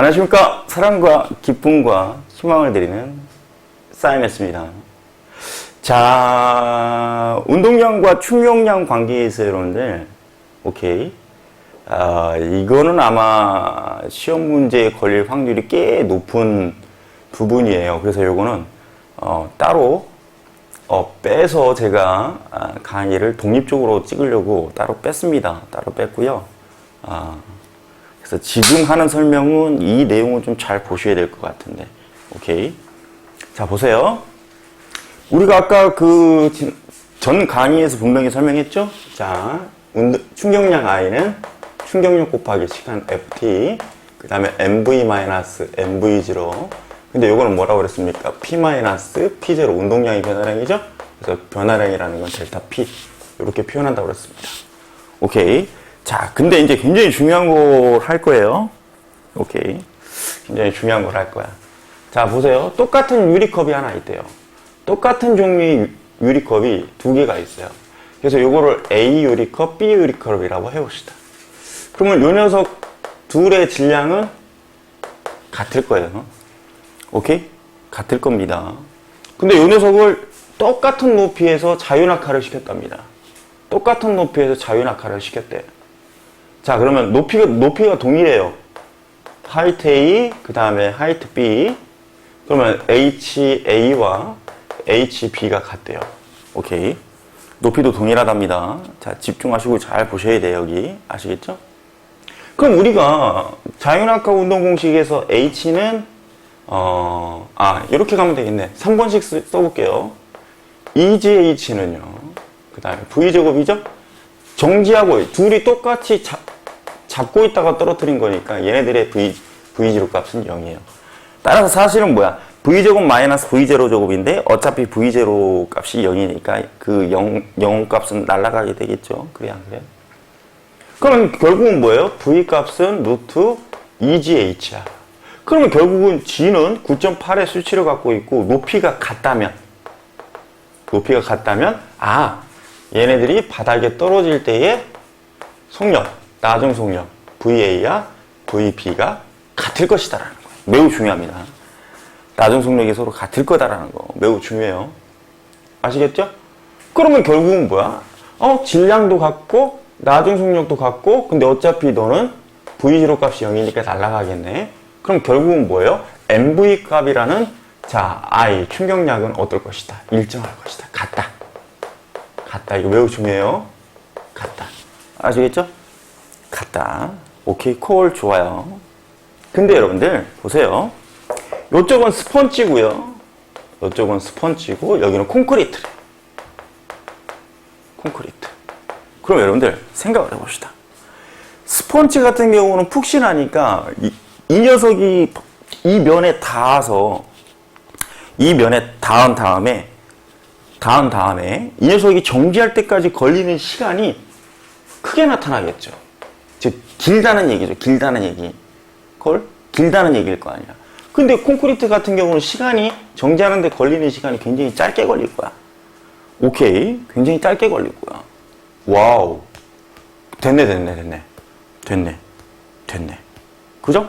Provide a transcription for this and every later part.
안녕하십니까. 사랑과 기쁨과 희망을 드리는 싸임했습니다. 자, 운동량과 충격량 관계에서 여러분들, 오케이. 아, 이거는 아마 시험 문제에 걸릴 확률이 꽤 높은 부분이에요. 그래서 요거는, 어, 따로, 어, 빼서 제가 아, 강의를 독립적으로 찍으려고 따로 뺐습니다. 따로 뺐고요. 아, 그래서 지금 하는 설명은 이 내용은 좀 잘 보셔야 될 것 같은데. 오케이. 자, 보세요. 우리가 아까 그 전 강의에서 분명히 설명했죠? 자, 충격량 I는 충격력 곱하기 시간 FT, 그 다음에 MV-MV0. 근데 요거는 뭐라고 그랬습니까? P-P0 운동량이 변화량이죠? 그래서 변화량이라는 건 델타 P. 이렇게 표현한다고 그랬습니다. 오케이. 자, 근데 이제 굉장히 중요한 걸 할 거예요. 오케이. 굉장히 중요한 걸 할 거야. 자, 보세요. 똑같은 유리컵이 하나 있대요. 똑같은 종류의 유- 유리컵이 두 개가 있어요. 그래서 요거를 A 유리컵, B 유리컵이라고 해봅시다. 그러면 요 녀석 둘의 질량은 같을 거예요. 오케이? 같을 겁니다. 근데 요 녀석을 똑같은 높이에서 자유낙하를 시켰답니다. 똑같은 높이에서 자유낙하를 시켰대요. 자, 그러면 높이가, 높이가 동일해요. 하이트 A, 그 다음에 하이트 B. 그러면 HA와 HB가 같대요. 오케이. 높이도 동일하답니다. 자, 집중하시고 잘 보셔야 돼요, 여기. 아시겠죠? 그럼 우리가 자유낙하 운동 공식에서 H는, 어, 아, 이렇게 가면 되겠네. 3번씩 쓰, 써볼게요. EGH는요. 그 다음에 V제곱이죠? 정지하고 둘이 똑같이 잡, 잡고 있다가 떨어뜨린 거니까 얘네들의 V, V0 값은 0이에요. 따라서 사실은 뭐야? V제곱 마이너스 V0 제곱인데 어차피 V0 값이 0이니까 그 0, 0 값은 날아가게 되겠죠. 그래, 안 그래요? 그러면 결국은 뭐예요? V 값은 루트 2GH야. 그러면 결국은 G는 9.8의 수치를 갖고 있고 높이가 같다면 높이가 같다면 아 얘네들이 바닥에 떨어질 때의 속력, 나중 속력 VA와 VB가 같을 것이다라는 거예요. 매우 중요합니다. 나중 속력이 서로 같을 거다라는 거 매우 중요해요. 아시겠죠? 그러면 결국은 뭐야? 어 질량도 같고 나중 속력도 같고 근데 어차피 너는 V0 값이 0이니까 날아가겠네. 그럼 결국은 뭐예요? MV 값이라는 자 I 충격량은 어떨 것이다? 일정할 것이다. 같다. 같다. 이거 매우 중요해요. 같다. 아시겠죠? 같다. 오케이 콜 좋아요. 근데 여러분들 보세요. 요쪽은 스펀지고요. 요쪽은 스펀지고 여기는 콘크리트래. 콘크리트. 그럼 여러분들 생각을 해봅시다. 스펀지 같은 경우는 푹신하니까 이, 이 녀석이 이 면에 닿아서 이 면에 닿은 다음에 닿은 다음에 이 녀석이 정지할 때까지 걸리는 시간이 크게 나타나겠죠. 즉 길다는 얘기죠. 길다는 얘기. 걸 길다는 얘기일 거 아니야. 근데 콘크리트 같은 경우는 시간이 정지하는데 걸리는 시간이 굉장히 짧게 걸릴 거야. 오케이. 굉장히 짧게 걸릴 거야. 와우. 됐네, 됐네, 됐네. 됐네. 됐네. 그죠?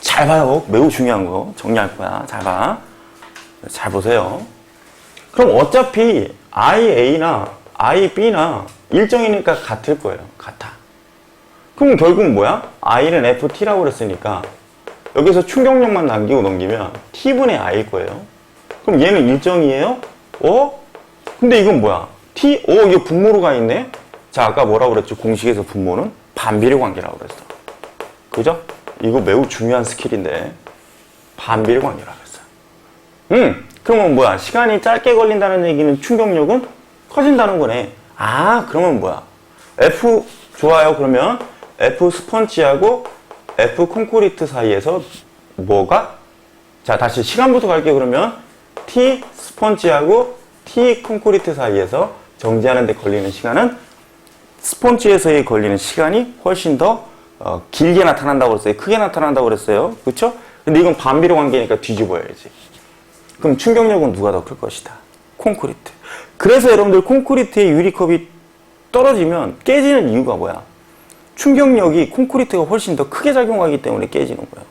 잘 봐요. 매우 중요한 거. 정리할 거야. 잘 봐. 잘 보세요. 그럼 어차피 IA나 IB나 일정이니까 같을 거예요. 같아. 그럼 결국 뭐야? I는 FT라고 그랬으니까 여기서 충격력만 남기고 넘기면 T분의 I일 거예요. 그럼 얘는 일정이에요? 어? 근데 이건 뭐야? T? 어, 이게 분모로 가 있네? 자, 아까 뭐라고 그랬죠? 공식에서 분모는 반비례 관계라고 그랬어. 그죠? 이거 매우 중요한 스킬인데 반비례 관계라고 했어. 음, 그러면 뭐야? 시간이 짧게 걸린다는 얘기는 충격력은 커진다는 거네. 아, 그러면 뭐야? F 좋아요. 그러면 F 스펀지하고 F 콘크리트 사이에서 뭐가? 자, 다시 시간부터 갈게요. 그러면 T 스펀지하고 T 콘크리트 사이에서 정지하는 데 걸리는 시간은 스펀지에서의 걸리는 시간이 훨씬 더 어, 길게 나타난다고 그랬어요. 크게 나타난다고 그랬어요. 그렇죠? 근데 이건 반비례 관계니까 뒤집어야지. 그럼 충격력은 누가 더 클 것이다? 콘크리트. 그래서 여러분들 콘크리트의 유리컵이 떨어지면 깨지는 이유가 뭐야? 충격력이 콘크리트가 훨씬 더 크게 작용하기 때문에 깨지는 거예요.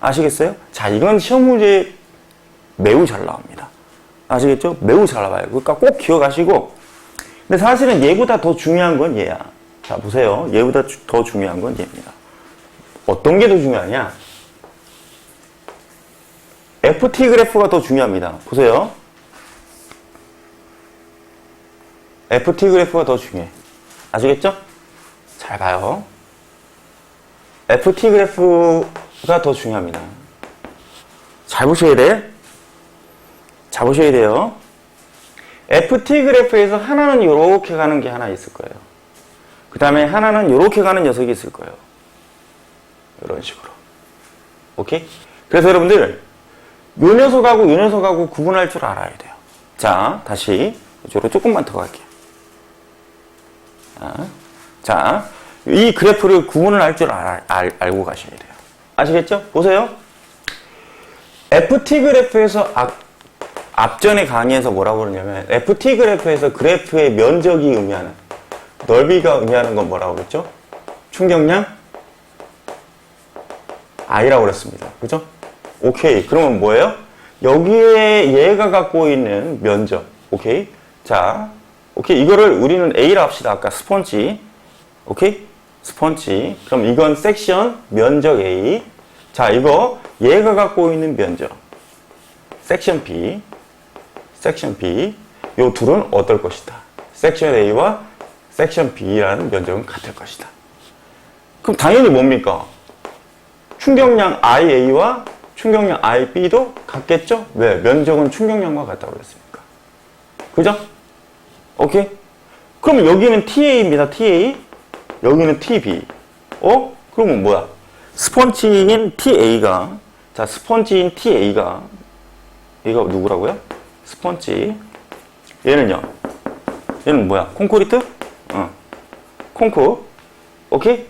아시겠어요? 자, 이건 시험 문제 매우 잘 나옵니다. 아시겠죠? 매우 잘 나와요. 그러니까 꼭 기억하시고. 근데 사실은 얘보다 더 중요한 건 얘야. 자, 보세요. 얘보다 주- 더 중요한 건 얘입니다. 어떤 게 더 중요하냐? FT 그래프가 더 중요합니다. 보세요. FT 그래프가 더 중요해. 아시겠죠? 잘 봐요. FT 그래프가 더 중요합니다. 잘 보셔야 돼. 잘 보셔야 돼요. FT 그래프에서 하나는 이렇게 가는 게 하나 있을 거예요. 그 다음에 하나는 이렇게 가는 녀석이 있을 거예요. 이런 식으로. 오케이? 그래서 여러분들, 요 녀석하고 요 녀석하고 구분할 줄 알아야 돼요. 자, 다시 이쪽으로 조금만 더 갈게요. 자, 자, 이 그래프를 구분을 할 줄 알고 가셔야 돼요. 아시겠죠? 보세요. FT 그래프에서 앞, 앞전의 강의에서 뭐라고 그러냐면 FT 그래프에서 그래프의 면적이 의미하는 넓이가 의미하는 건 뭐라고 그랬죠? 충격량 I라고 그랬습니다. 그죠? 오케이. 그러면 뭐예요? 여기에 얘가 갖고 있는 면적. 오케이. 자, 오케이. 이거를 우리는 A라 합시다. 아까 스펀지. 오케이? 스펀지. 그럼 이건 섹션 면적 A. 자, 이거 얘가 갖고 있는 면적. 섹션 B. 섹션 B. 요 둘은 어떨 것이다. 섹션 A와 섹션 B라는 면적은 같을 것이다. 그럼 당연히 뭡니까? 충격량 IA와 충격량 IB도 같겠죠? 왜? 면적은 충격량과 같다고 그랬으니까. 그죠? 오케이? 그럼 여기는 TA입니다. TA. 여기는 TB. 어? 그러면 뭐야? 스펀지인 TA가, 자, 스펀지인 TA가, 얘가 누구라고요? 스펀지. 얘는요? 얘는 뭐야? 콘크리트? 어. 콩쿠. 오케이?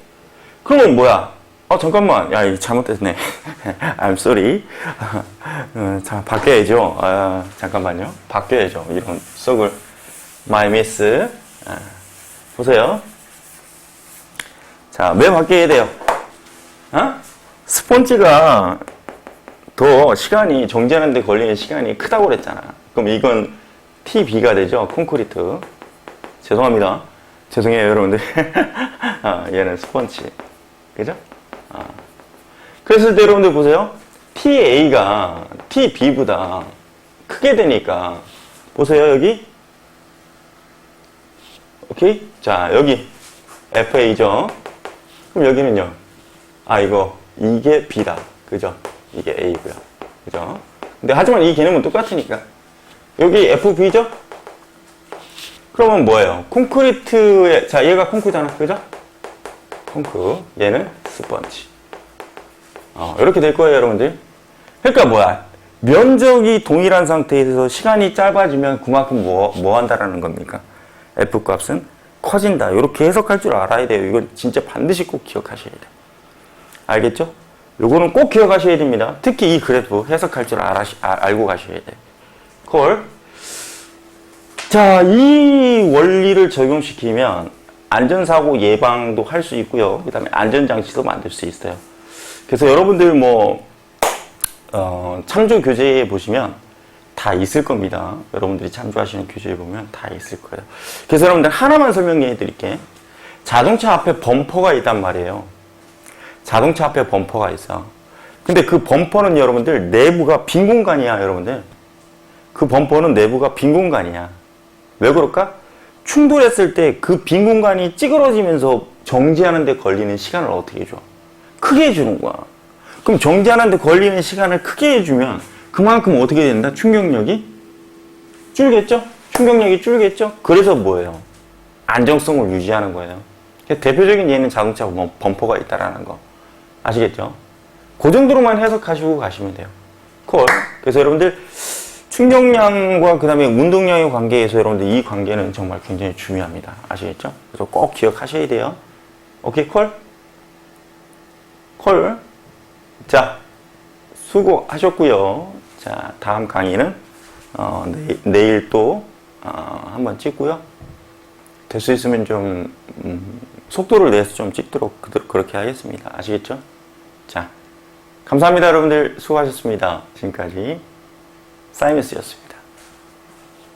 그러면 뭐야? 어, 잠깐만. 야, 이거 잘못됐네. I'm sorry. 어, 자, 바뀌어야죠. 아, 잠깐만요. 바뀌어야죠. 이런 썩을. My miss. 아, 보세요. 자, 왜 바뀌어야 돼요? 어? 스폰지가 더 시간이 정지하는 데 걸리는 시간이 크다고 그랬잖아. 그럼 이건 TB가 되죠. 콘크리트. 죄송합니다. 죄송해요, 여러분들. 아, 얘는 스펀지. 그죠? 아. 때 여러분들 보세요. TA가 TB보다 크게 되니까, 보세요, 여기. 오케이? 자, 여기 FA죠. 그럼 여기는요. 아, 이거, 이게 B다. 그죠? 이게 A고요. 그죠? 근데 하지만 이 개념은 똑같으니까. 여기 FB죠? 그러면 뭐예요? 콘크리트에, 자, 얘가 콘크잖아. 그죠? 콘크. 얘는 스펀지. 어, 이렇게 될 거예요, 여러분들. 그러니까 뭐야? 면적이 동일한 상태에서 시간이 짧아지면 그만큼 뭐, 뭐 한다라는 겁니까? F 값은 커진다. 이렇게 해석할 줄 알아야 돼요. 이건 진짜 반드시 꼭 기억하셔야 돼요. 알겠죠? 요거는 꼭 기억하셔야 됩니다. 특히 이 그래프 해석할 줄 알아, 아, 알고 가셔야 돼요. 콜. 자, 이 원리를 적용시키면 안전사고 예방도 할 수 있고요. 그 다음에 안전장치도 만들 수 있어요. 그래서 여러분들 뭐, 어, 참조 교재에 보시면 다 있을 겁니다. 여러분들이 참조하시는 교재에 보면 다 있을 거예요. 그래서 여러분들 하나만 설명해 드릴게. 자동차 앞에 범퍼가 있단 말이에요. 자동차 앞에 범퍼가 있어. 근데 그 범퍼는 여러분들 내부가 빈 공간이야, 여러분들. 그 범퍼는 내부가 빈 공간이야. 왜 그럴까? 충돌했을 때 그 빈 공간이 찌그러지면서 정지하는 데 걸리는 시간을 어떻게 해줘? 크게 해주는 거야. 그럼 정지하는 데 걸리는 시간을 크게 해주면 그만큼 어떻게 된다? 충격력이 줄겠죠? 충격력이 줄겠죠? 그래서 뭐예요? 안정성을 유지하는 거예요. 대표적인 예는 자동차 범- 범퍼가 있다라는 거. 아시겠죠? 그 정도로만 해석하시고 가시면 돼요. 콜. 그래서 여러분들 충격량과 그 다음에 운동량의 관계에서 여러분들 이 관계는 정말 굉장히 중요합니다. 아시겠죠? 그래서 꼭 기억하셔야 돼요. 오케이, 콜? 콜. 자, 수고하셨고요. 자, 다음 강의는 어, 내일, 내일 또 어, 한번 찍고요. 될 수 있으면 좀 음, 속도를 내서 좀 찍도록 그- 그렇게 하겠습니다. 아시겠죠? 자, 감사합니다, 여러분들. 수고하셨습니다. 지금까지 사이먼스였습니다.